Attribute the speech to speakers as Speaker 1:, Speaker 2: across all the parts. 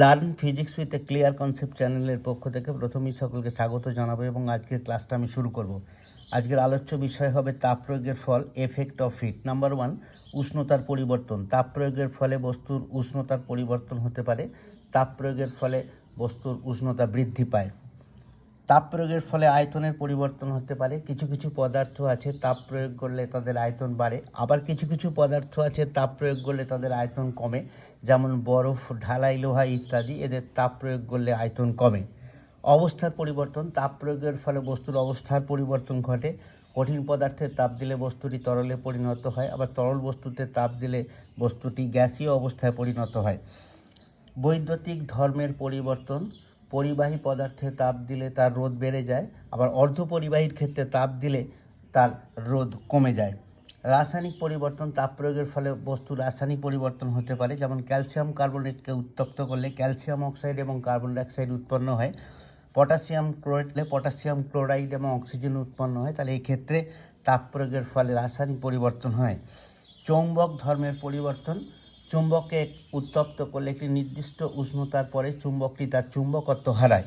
Speaker 1: Learn physics with a clear concept চ্যানেলের পক্ষ থেকে প্রথমেই সকলকে স্বাগত জানাব এবং আজকের ক্লাসটা আমি শুরু করব। আজকের আলোচ্য বিষয় হবে তাপ প্রয়োগের ফল effect of heat number one উষ্ণতার পরিবর্তন। তাপ প্রয়োগের ফলে বস্তুর উষ্ণতার পরিবর্তন হতে পারে। তাপ প্রয়োগের ফলে বস্তুর উষ্ণতা বৃদ্ধি পায়। তাপ প্রয়োগের ফলে আয়তনের পরিবর্তন হতে পারে। কিছু কিছু পদার্থ আছে, তাপ প্রয়োগ করলে তাদের আয়তন বাড়ে। আবার কিছু কিছু পদার্থ আছে, তাপ প্রয়োগ করলে তাদের আয়তন কমে। যেমন বরফ, ঢালাই লোহা ইত্যাদি, এদের তাপ প্রয়োগ করলে আয়তন কমে। অবস্থার পরিবর্তন, তাপ প্রয়োগের ফলে বস্তুর অবস্থার পরিবর্তন ঘটে। কঠিন পদার্থে তাপ দিলে বস্তুটি তরলে পরিণত হয়, আবার তরল বস্তুতে তাপ দিলে বস্তুটি গ্যাসীয় অবস্থায় পরিণত হয়। বৈদ্যুতিক ধর্মের পরিবর্তন পরিবাহী পদার্থে তাপ দিলে তার রোধ বেড়ে যায়, আবার অর্ধ পরিবাহীর ক্ষেত্রে তাপ দিলে তার রোধ কমে যায়। রাসায়নিক পরিবর্তন, তাপ প্রয়োগের ফলে বস্তুর রাসায়নিক পরিবর্তন হতে পারে, যেমন ক্যালসিয়াম কার্বনেটকে উত্তপ্ত করলে ক্যালসিয়াম অক্সাইড এবং কার্বন ডাইঅক্সাইড উৎপন্ন হয়। পটাশিয়াম ক্লোরাইড হলে পটাশিয়াম ক্লোরাইড এবং অক্সিজেন উৎপন্ন হয়, তাহলে এই ক্ষেত্রে তাপ প্রয়োগের ফলে রাসায়নিক পরিবর্তন হয়। চৌম্বক ধর্মের পরিবর্তন চুম্বককে উত্তপ্ত করলে একটি নির্দিষ্ট উষ্ণতার পরে চুম্বকটি তার চুম্বকত্ব হারায়।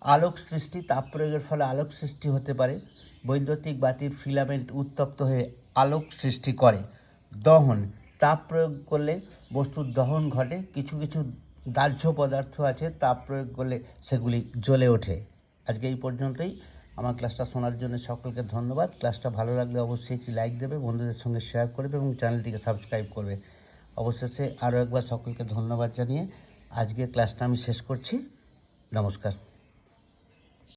Speaker 1: আলোক সৃষ্টি তাপ প্রয়োগের ফলে আলোক সৃষ্টি হতে পারে। বৈদ্যুতিক বাতির ফিলামেন্ট উত্তপ্ত হয়ে আলোক সৃষ্টি করে। দহন তাপ প্রয়োগ করলে বস্তুর দহন ঘটে। কিছু কিছু দাহ্য পদার্থ আছে তাপ প্রয়োগ করলে সেগুলি জ্বলে ওঠে। আজকে এই পর্যন্তই। আমার ক্লাসটা শোনার জন্য সকলকে ধন্যবাদ। ক্লাসটা ভালো লাগলে অবশ্যই একটি লাইক দেবে, বন্ধুদের সঙ্গে শেয়ার করবে এবং চ্যানেলটিকে সাবস্ক্রাইব করবে। অবশেষে আরও একবার সকলকে ধন্যবাদ জানিয়ে আজকের ক্লাসটা আমি শেষ করছি। নমস্কার।